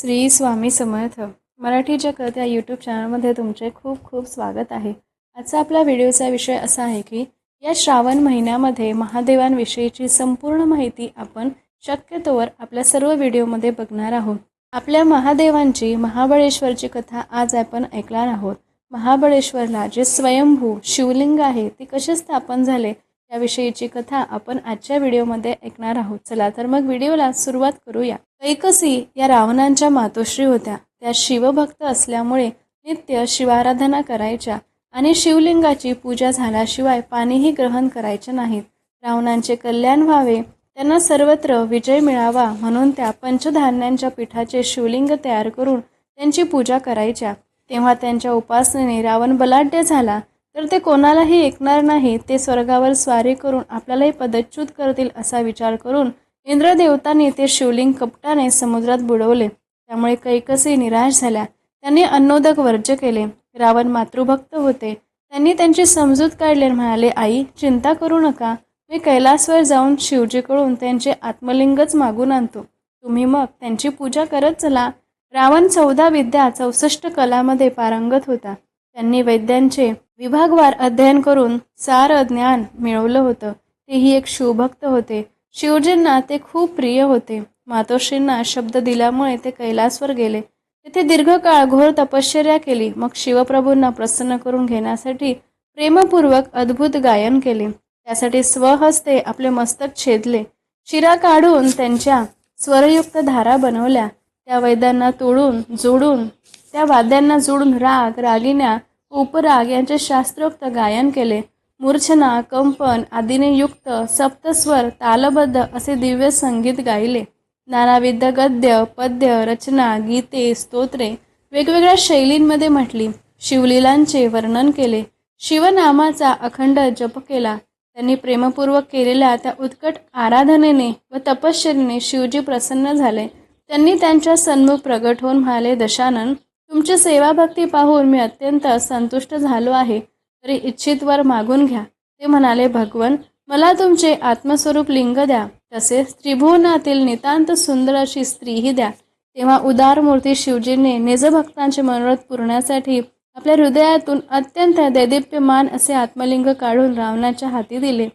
श्री स्वामी समर्थ. मराठीच्या कळत या यूट्यूब चॅनलमध्ये तुमचे खूप खूप स्वागत आहे. आजचा आपला व्हिडिओचा विषय असा आहे की या श्रावण महिन्यामध्ये महादेवांविषयीची संपूर्ण माहिती आपण शक्यतोवर आपल्या सर्व व्हिडिओमध्ये बघणार आहोत. आपल्या महादेवांची महाबळेश्वरची कथा आज आपण ऐकणार आहोत. महाबळेश्वरला जे स्वयंभू शिवलिंग आहे ते कसे स्थापन झाले याविषयीची कथा आपण आजच्या व्हिडिओमध्ये ऐकणार आहोत. चला तर मग व्हिडिओला सुरुवात करूया. कैकसी या रावणांच्या मातोश्री होत्या. त्या शिवभक्त असल्यामुळे नित्य शिवाराधना करायच्या आणि शिवलिंगाची पूजा झाल्याशिवाय पाणीही ग्रहण करायचे नाहीत. रावणांचे कल्याण व्हावे त्यांना सर्वत्र विजय मिळावा म्हणून त्या पंचधान्यांच्या पिठाचे शिवलिंग तयार करून त्यांची पूजा करायच्या. तेव्हा त्यांच्या उपासनेने रावण बलाढ्य झाला. तर ते कोणालाही ऐकणार नाही ते स्वर्गावर स्वारी करून आपल्यालाही पदच्युत करतील असा विचार करून इंद्रदेवतांनी ते शिवलिंग कपटाने समुद्रात बुडवले. त्यामुळे कैकसी निराश झाल्या. त्यांनी अन्नोदक वर्ज केले. रावण मातृभक्त होते. त्यांनी त्यांची समजूत काढले. आणि म्हणाले आई चिंता करू नका. मी कैलासवर जाऊन शिवजीकडून त्यांचे आत्मलिंगच मागून आणतो. तुम्ही मग त्यांची पूजा करत चला. रावण चौदा विद्या चौसष्ट कलामध्ये पारंगत होता. त्यांनी वैद्यांचे विभागवार अध्ययन करून सार ज्ञान मिळवलं होतं. तेही एक शिवभक्त होते. शिवजींना ते खूप प्रिय होते. मातोश्रींना शब्द दिल्यामुळे ते कैलासवर गेले. तिथे दीर्घकाळ घोर तपश्चर्या केली. मग शिवप्रभूंना प्रसन्न करून घेण्यासाठी प्रेमपूर्वक अद्भुत गायन केले. त्यासाठी स्वहस्ते आपले मस्तक छेदले. शिरा काढून त्यांच्या स्वरयुक्त धारा बनवल्या. त्या वैद्यांना तोडून जोडून त्या वाद्यांना जोडून राग रागिण्या उपराग यांचे शास्त्रोक्त गायन केले. मूर्छना कंपन आदीने युक्त सप्तस्वर तालबद्ध असे दिव्य संगीत गायले. नानाविध गद्य पद्य रचना गीते स्तोत्रे वेगवेगळ्या शैलींमध्ये म्हटली. शिवलीलांचे वर्णन केले. शिवनामाचा अखंड जप केला. त्यांनी प्रेमपूर्वक केलेल्या त्या उत्कट आराधनेने व तपश्चरीने शिवजी प्रसन्न झाले. त्यांनी त्यांच्या सन्मुख प्रगट होऊन म्हणाले दशानन तुमची सेवाभक्ती पाहून मी अत्यंत संतुष्ट झालो आहे. तरी इच्छित वर मागून घ्या. ते म्हणाले भगवन मला तुमचे आत्मस्वरूप लिंग द्या. तसेच त्रिभुवनातील नितांत सुंदर अशी स्त्रीही द्या. तेव्हा उदार मूर्ती शिवजींनी निजभक्तांचे मनोरथ पुरण्यासाठी आपल्या हृदयातून अत्यंत दैदिप्यमान असे आत्मलिंग काढून रावणाच्या हाती दिले.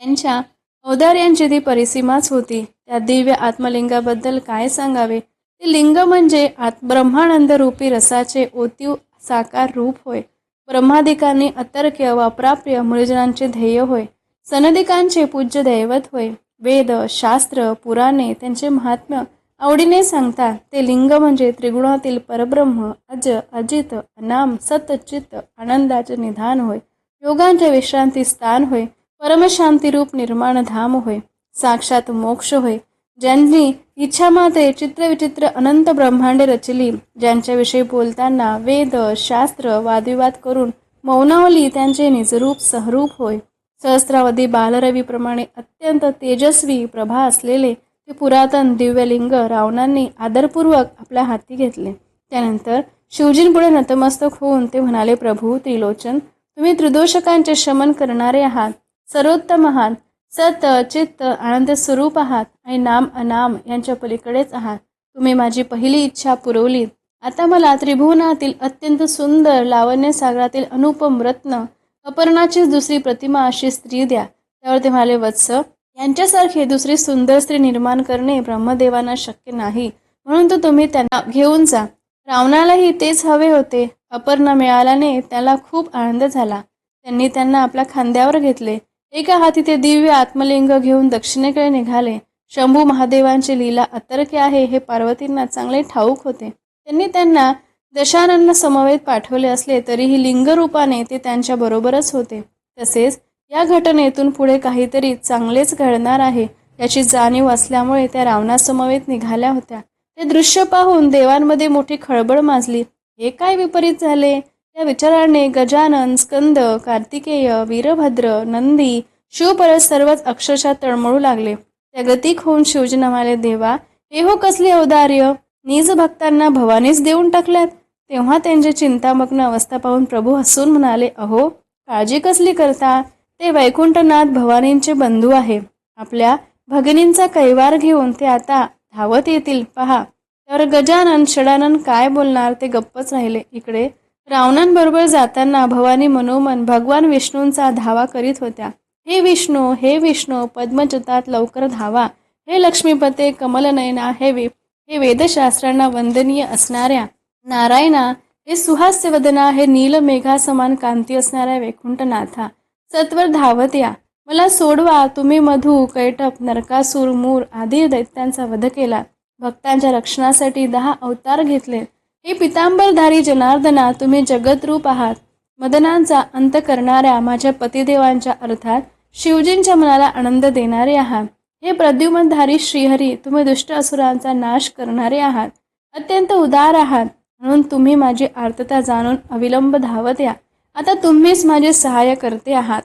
त्यांच्या औदार्यांची ती परिसीमाच होती. त्या दिव्य आत्मलिंगाबद्दल काय सांगावे? ते लिंग म्हणजे आत ब्रह्मानंद रूपी रसाचे ओतीव साकार रूप होय. ब्रह्मादिकांनी अतर्क्य व अप्राप्य मुनिजनांचे ध्येय होय. सनदिकांचे पूज्य दैवत होय. वेद शास्त्र पुराणे त्यांचे महात्म्य आवडीने सांगतात. ते लिंग म्हणजे त्रिगुणातील परब्रह्म अज अजित अनाम सतचित आनंदाचे निधान होय. योगांचे विश्रांती स्थान होय. परमशांतीरूप निर्माण धाम होय. साक्षात मोक्ष होय. ज्यांनी इच्छामाते चित्रविचित्र अनंत ब्रह्मांडे रचली ज्यांच्याविषयी बोलताना वेद शास्त्र वादविवाद करून मौनावली त्यांचे निजरूप सहरूप होय. सहस्रावधी बालरवीप्रमाणे अत्यंत तेजस्वी प्रभा असलेले ते पुरातन दिव्यलिंग रावणांनी आदरपूर्वक आपल्या हाती घेतले. त्यानंतर शिवजींपुढे नतमस्तक होऊन ते म्हणाले प्रभू त्रिलोचन तुम्ही त्रिदोषकांचे शमन करणारे आहात. सर्वोत्तम आहात. सत चित्त आनंद स्वरूप आहात आणि नाम अनाम यांच्या पलीकडेच आहात. तुम्ही माझी पहिली इच्छा पुरवलीत आता मला त्रिभुवनातील अत्यंत सुंदर लावण्य सागरातील अनुपम रत्न अपर्णाचीच दुसरी प्रतिमा अशी स्त्री द्या. त्यावर ते म्हणाले वत्स यांच्यासारखी दुसरी सुंदर स्त्री निर्माण करणे ब्रह्मदेवांना शक्य नाही. म्हणून तो तुम्ही त्यांना घेऊन जा. रावणालाही तेच हवे होते. अपर्णा मिळाल्याने त्याला खूप आनंद झाला. त्यांनी त्यांना आपल्या खांद्यावर घेतले. एका हाती ते दिव्य आत्मलिंग घेऊन दक्षिणेकडे निघाले. शंभू महादेवांची लीला अतर्क्य आहे हे पार्वतींना चांगले ठाऊक होते. त्यांनी त्यांना दशानंद समवेत पाठवले असले तरीही लिंगरूपाने ते त्यांच्या बरोबरच होते. तसेच या घटनेतून पुढे काहीतरी चांगलेच घडणार आहे याची जाणीव असल्यामुळे त्या रावणासमवेत निघाल्या होत्या. ते दृश्य पाहून देवांमध्ये मोठी खळबळ माजली. हे काय विपरीत झाले? या विचाराने गजानन स्कंद कार्तिकेय वीरभद्र नंदी शिवपरत सर्वच अक्षरशः तळमळू लागले. त्या गतिक होऊन शिवजी म्हणाले देवा हे हो कसले औदार्य? निज भक्तांना भवानीच देऊन टाकल्यात. तेव्हा त्यांची चिंतामग्न अवस्था पाहून प्रभू हसून म्हणाले अहो काळजी कसली करता? ते वैकुंठनाथ भवानींचे बंधू आहे. आपल्या भगिनींचा कैवार घेऊन ते आता धावत येतील. पहा. तर गजानन षडानन काय बोलणार? ते गप्पच राहिले. इकडे रावणांबरोबर जाताना भवानी मनोमन भगवान विष्णूंचा धावा करीत होत्या. हे विष्णू हे विष्णू पद्मजतात लवकर धावा. हे लक्ष्मीपते कमलनयना हे वे हे वेदशास्त्रांना वंदनीय असणाऱ्या नारायणा हे सुहास्य वदना हे नीलमेघा समान कांती असणाऱ्या वैकुंठनाथा. सत्वर धावत या. मला सोडवा तुम्ही मधु कैटप नरकासूर मूर आदी दैत्यांचा वध केला. भक्तांच्या रक्षणासाठी दहा अवतार घेतले. हे पितांबरधारी जनार्दना तुम्ही जगतरूप आहात. मदनांचा अंत करणाऱ्या माझ्या पतिदेवांच्या अर्थात शिवजींच्या मनाला आनंद देणारे आहात. हे प्रद्युमनधारी श्रीहरी तुम्ही दुष्ट असुरांचा नाश करणारे आहात. अत्यंत उदार आहात म्हणून तुम्ही माझी आर्तता जाणून अविलंब धावत या. आता तुम्हीच माझे सहाय्य करते आहात.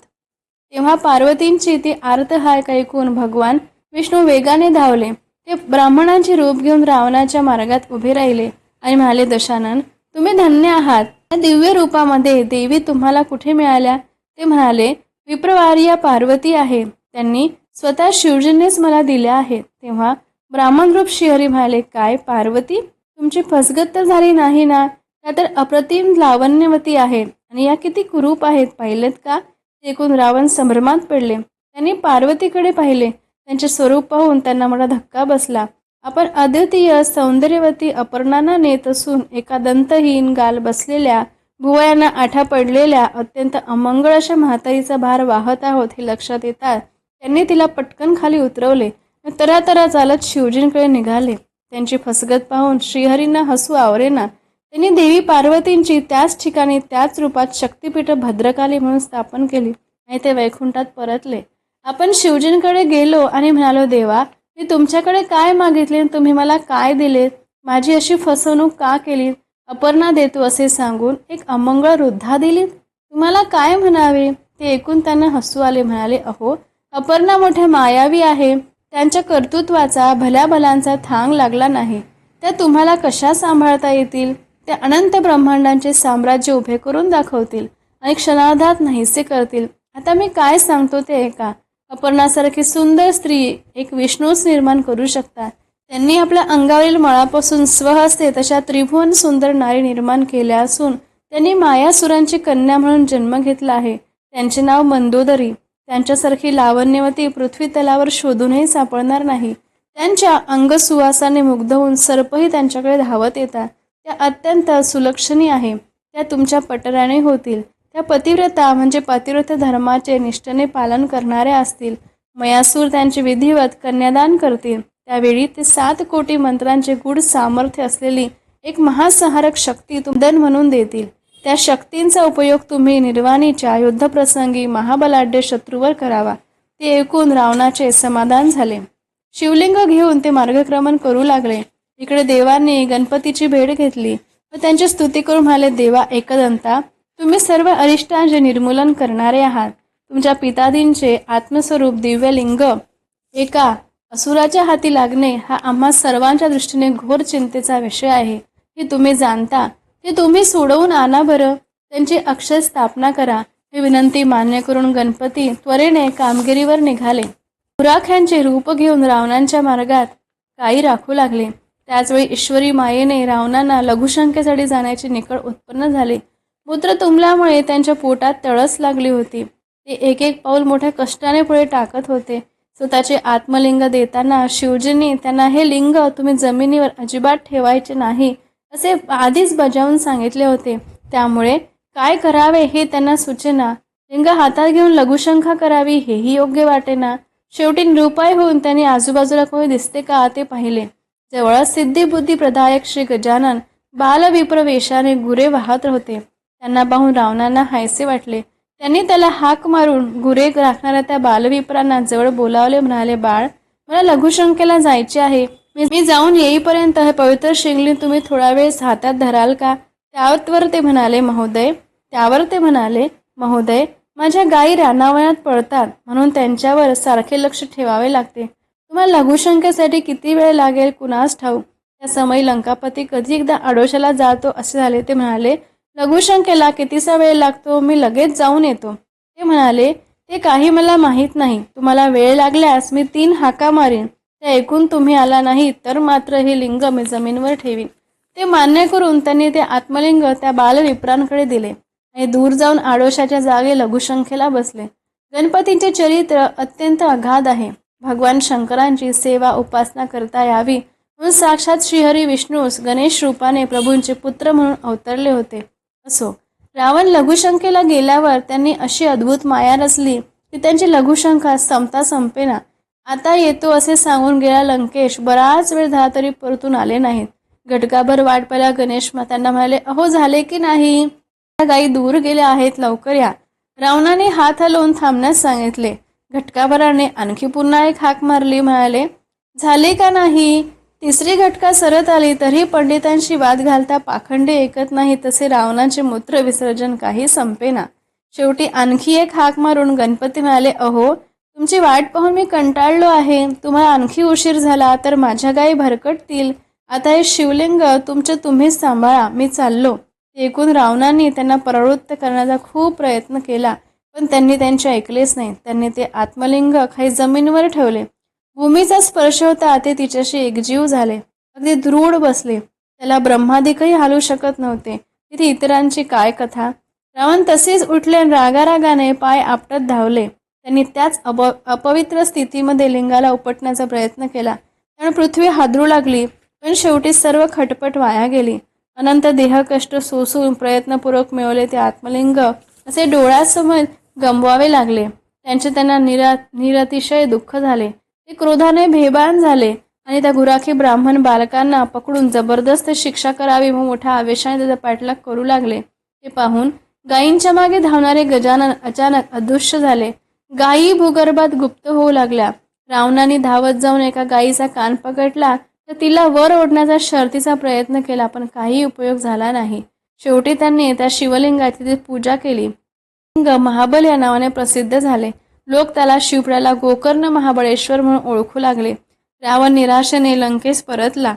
तेव्हा पार्वतींची ती आर्त हाय ऐकून भगवान विष्णू वेगाने धावले. ते ब्राह्मणांचे रूप घेऊन रावणाच्या मार्गात उभे राहिले. आणि म्हणाले दशानन तुम्ही धन्य आहात. या दिव्य रूपामध्ये देवी तुम्हाला कुठे मिळाल्या? ते म्हणाले विप्रवार्या पार्वती आहे. त्यांनी स्वतः शिवजींनीच मला दिल्या आहेत तेव्हा ब्राह्मण रूप श्रीहरी म्हणाले काय पार्वती? तुमची फसगत तर झाली नाही ना? त्या तर अप्रतिम लावण्यवती आहेत आणि या किती कुरूप आहेत पाहिलेत का? एकूण रावण संभ्रमात पडले. त्यांनी पार्वतीकडे पाहिले. त्यांचे स्वरूप पाहून त्यांना मोठा धक्का बसला. आपण अद्वितीय सौंदर्यवती अपर्णांना नेत असून एका दंतहीन गाल बसलेल्या भुवयांना आठा पडलेल्या अत्यंत अमंगळ अशा म्हातारीचा भार वाहत आहोत हे लक्षात येतात त्यांनी तिला पटकन खाली उतरवले तरातरा चालत शिवजींकडे निघाले. त्यांची फसगत पाहून श्रीहरींना हसू आवरेना. त्यांनी देवी पार्वतींची त्याच ठिकाणी त्याच रूपात शक्तिपीठ भद्रकाली म्हणून स्थापन केली आणि ते वैकुंठात परतले. आपण शिवजींकडे गेलो आणि म्हणालो देवा मी तुमच्याकडे काय मागितले आणि तुम्ही मला काय दिलेत? माझी अशी फसवणूक का केली अपर्णा देतो असे सांगून एक अमंगळ वृद्धा दिलीत. तुम्हाला काय म्हणावे? ते ऐकून त्यांना हसू आले म्हणाले अहो अपर्णा मोठ्या मायावी आहे. त्यांच्या कर्तृत्वाचा भल्या भलांचा थांग लागला नाही. त्या तुम्हाला कशा सांभाळता येतील? त्या अनंत ब्रह्मांडांचे साम्राज्य उभे करून दाखवतील आणि क्षणार्धात नाहीसे करतील. आता मी काय सांगतो ते ऐका. अपर्णासारखी सुंदर स्त्री एक विष्णूच निर्माण करू शकतात. त्यांनी आपल्या अंगावरील मळापासून स्वहस्ते तशा त्रिभुवन सुंदर नारी निर्माण केल्या असून त्यांनी मायासुरांची कन्या म्हणून जन्म घेतला आहे. त्यांचे नाव मंदोदरी. त्यांच्यासारखी लावण्यवती पृथ्वी तलावर शोधूनही सापडणार नाही. त्यांच्या अंगसुवासाने मुग्ध होऊन सर्पही त्यांच्याकडे धावत येतात. त्या अत्यंत सुलक्षणी आहे. त्या तुमच्या पटराने होतील. त्या पतिव्रता म्हणजे पतिव्रत धर्माचे निष्ठेने पालन करणाऱ्या असतील. मयासूर त्यांचे विधिवत कन्यादान करतील. त्यावेळी ते सात कोटी मंत्रांचे गूढ सामर्थ्य असलेली एक महासंहारक शक्ती तुमदन म्हणून देतील. त्या शक्तींचा उपयोग तुम्ही निर्वाणीच्या युद्धप्रसंगी महाबलाढ्य शत्रूवर करावा. ते ऐकून रावणाचे समाधान झाले. शिवलिंग घेऊन ते मार्गक्रमण करू लागले. इकडे देवांनी गणपतीची भेट घेतली. व त्यांची स्तुती करून म्हणाले देवा एकदंता तुम्ही सर्व अरिष्टांचे निर्मूलन करणारे आहात. तुमच्या पितादींचे आत्मस्वरूप दिव्यलिंग एका असुराच्या हाती लागणे हा आम्हा सर्वांच्या दृष्टीने घोर चिंतेचा विषय आहे. हे तुम्ही जाणता ते तुम्ही सोडवून आणा बरं. त्यांची अक्षय स्थापना करा. ही विनंती मान्य करून गणपती त्वरेने कामगिरीवर निघाले. पुराख्यांचे रूप घेऊन रावणांच्या मार्गात काही राखू लागले. त्याचवेळी ईश्वरी मायेने रावणांना लघुशंकेसाठी जाण्याची निकड उत्पन्न झाली. मूत्र तुंबल्यामुळे त्यांच्या पोटात तळस लागली होती. ते एक एक पाऊल मोठ्या कष्टाने पुढे टाकत होते. स्वतःचे आत्मलिंग देताना शिवजींनी त्यांना हे लिंग तुम्ही जमिनीवर अजिबात ठेवायचे नाही असे आधीच बजावून सांगितले होते. त्यामुळे काय करावे हे त्यांना सूचना. लिंग हातात घेऊन लघुशंका करावी हेही योग्य वाटेना. शेवटी निरुपाय होऊन त्यांनी आजूबाजूला कोणी दिसते का ते पाहिले. जवळच सिद्धिबुद्धी प्रदायक श्री गजानन बालविप्रवेशाने गुरे वाहत होते. त्यांना पाहून रावणांना हायसे वाटले. त्यांनी त्याला हाक मारून गुरे राखणाऱ्या त्या बालविप्रांना जवळ बोलावले म्हणाले बाळ मला लघुशंकेला जायचे आहे. मी जाऊन येईपर्यंत हे पवित्र शिंगली तुम्ही थोडा वेळ हातात धराल का? त्यावर ते म्हणाले महोदय त्यावर ते म्हणाले महोदय माझ्या गायी रानावयात पडतात म्हणून त्यांच्यावर सारखे लक्ष ठेवावे लागते. तुम्हाला लघुशंकेसाठी किती वेळ लागेल? कुणास ठाऊक. त्या समय लंकापती कधी एकदा आडोशाला जातो असे झाले ते म्हणाले लघुशंकेला कितीसा वेळ लागतो मी लगेच जाऊन येतो. ते म्हणाले ते काही मला माहीत नाही. तुम्हाला वेळ लागल्यास मी तीन हाका मारीन. ते ऐकून तुम्ही आला नाही तर मात्र हे लिंग मी जमीनवर ठेवीन. ते मान्य करून त्यांनी ते आत्मलिंग त्या बालविप्रांकडे दिले आणि दूर जाऊन आडोशाच्या जागे लघुशंखेला बसले. गणपतींचे चरित्र अत्यंत अगाध आहे. भगवान शंकरांची सेवा उपासना करता यावी म्हणून साक्षात श्रीहरी विष्णूस गणेश रूपाने प्रभूंचे पुत्र म्हणून अवतरले होते. असो. रावण लघुशंकेला गेल्यावर त्यांनी अशी अद्भुत माया रचली की त्यांची लघुशंका संपता संपेना. आता येतो असे सांगून गेला लंकेश. बराच वेळ झाला तरी परतून आले नाहीत. घटकाभर वाट पाहिला गणेश त्यांना म्हणाले अहो झाले की नाही? त्या गाई दूर गेल्या आहेत लवकर या. रावणाने हात हलवून थांबण्यास सांगितले. घटकाभराने आणखी पुन्हा एक हाक मारली म्हणाले झाले का नाही? तिसरी घटका सरत आली तरी पंडितांशी वाद घालता पाखंडे ऐकत नाही तसे रावणाचे मूत्र विसर्जन काही संपेना. शेवटी आणखी एक हाक मारून गणपती म्हणाले अहो तुमची वाट पाहून मी कंटाळलो आहे. तुम्हाला आणखी उशीर झाला तर माझ्या गायी भरकटतील. आता हे शिवलिंग तुमचे तुम्हीच सांभाळा. मी चाललो. ऐकून रावणाने त्यांना प्रवृत्त करण्याचा खूप प्रयत्न केला पण त्यांनी त्यांचे ऐकलेच नाही. त्यांनी ते आत्मलिंग काही जमिनीवर ठेवले. भूमीचा स्पर्श होता ते तिच्याशी एकजीव झाले. अगदी दृढ बसले. त्याला ब्रह्मादिकही हालू शकत नव्हते. तिथे इतरांची काय कथा? रावण तसेच उठले आणि रागारागाने पाय आपटत धावले. त्यांनी त्याच अप अपवित्र स्थितीमध्ये लिंगाला उपटण्याचा प्रयत्न केला. पण पृथ्वी हादरू लागली पण शेवटी सर्व खटपट वाया गेली. अनंत देहकष्ट सोसून प्रयत्नपूर्वक मिळवले ते आत्मलिंग. असे डोळ्यासमोर गमवावे लागले. त्यांचे त्यांना निरा निरतिशय दुःख झाले. ते क्रोधाने भेबान झाले आणि त्या गुराखी ब्राह्मण बालकांना पकडून जबरदस्त शिक्षा करावी व मोठ्या आवेशाने त्याचा पाठलाग करू लागले. ते पाहून गायींच्या मागे धावणारे गजानन अचानक अदृश्य झाले. गायी भूगर्भात गुप्त होऊ लागल्या. रावणाने धावत जाऊन एका गायीचा कान पकडला तर तिला वर ओढण्याचा शर्तीचा प्रयत्न केला पण काही उपयोग झाला नाही. शेवटी त्यांनी त्या शिवलिंगाची तिथे पूजा केली. लिंग महाबल या नावाने प्रसिद्ध झाले. लोक त्याला शिवप्राला गोकर्ण महाबळेश्वर म्हणून ओळखू लागले. रावण निराशेने लंकेस परतला.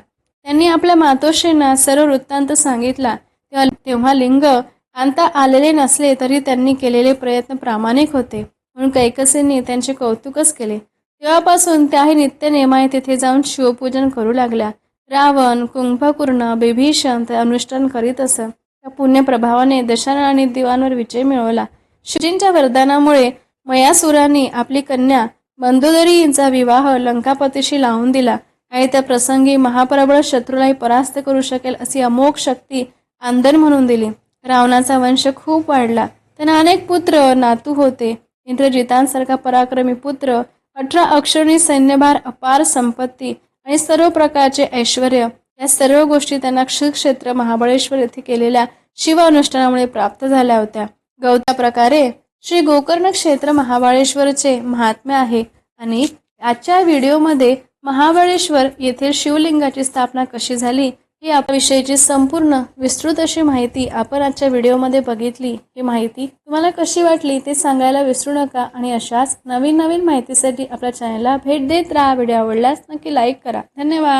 त्यांनी आपल्या मातोश्रींना सर्व वृत्तांत सांगितला. तेव्हा तेव्हा लिंग आणता आलेले नसले तरी त्यांनी केलेले प्रयत्न प्रामाणिक होते. म्हणून कैकसींनी त्यांचे कौतुकच केले. तेव्हापासून त्याही नित्य नेमाने तिथे जाऊन शिवपूजन करू लागल्या. रावण कुंभकूर्ण बिभीषण ते अनुष्ठान करीत असत. त्या पुण्यप्रभावाने दशानन आणि दिवांवर विजय मिळवला. श्रींच्या वरदानामुळे मयासुराने आपली कन्या मंदोदरी यांचा विवाह लंकापतीशी लावून दिला आणि त्या प्रसंगी महाप्रबळ शत्रूलाही परास्त करू शकेल अशी अमोघ शक्ती आंदन म्हणून दिली. रावणाचा वंश खूप वाढला. त्यांना अनेक पुत्र नातू होते. इंद्रजितांसारखा पराक्रमी पुत्र अठरा अक्षरणी सैन्यभार अपार संपत्ती आणि सर्व प्रकारचे ऐश्वर या सर्व गोष्टी त्यांना क्षेत्र महाबळेश्वर येथे केलेल्या शिव अनुष्ठानामुळे प्राप्त झाल्या होत्या. गवत्या प्रकारे श्री गोकर्ण क्षेत्र महाबळेश्वरचे महात्म्य आहे. आणि आजच्या व्हिडिओमध्ये महाबळेश्वर येथील शिवलिंगाची स्थापना कशी झाली ही याविषयीची संपूर्ण विस्तृत अशी माहिती आपण आजच्या व्हिडिओमध्ये बघितली. ही माहिती तुम्हाला कशी वाटली ते सांगायला विसरू नका आणि अशाच नवीन नवीन माहितीसाठी आपल्या चॅनलला भेट देत राहा. व्हिडिओ आवडल्यास नक्की लाईक करा. धन्यवाद.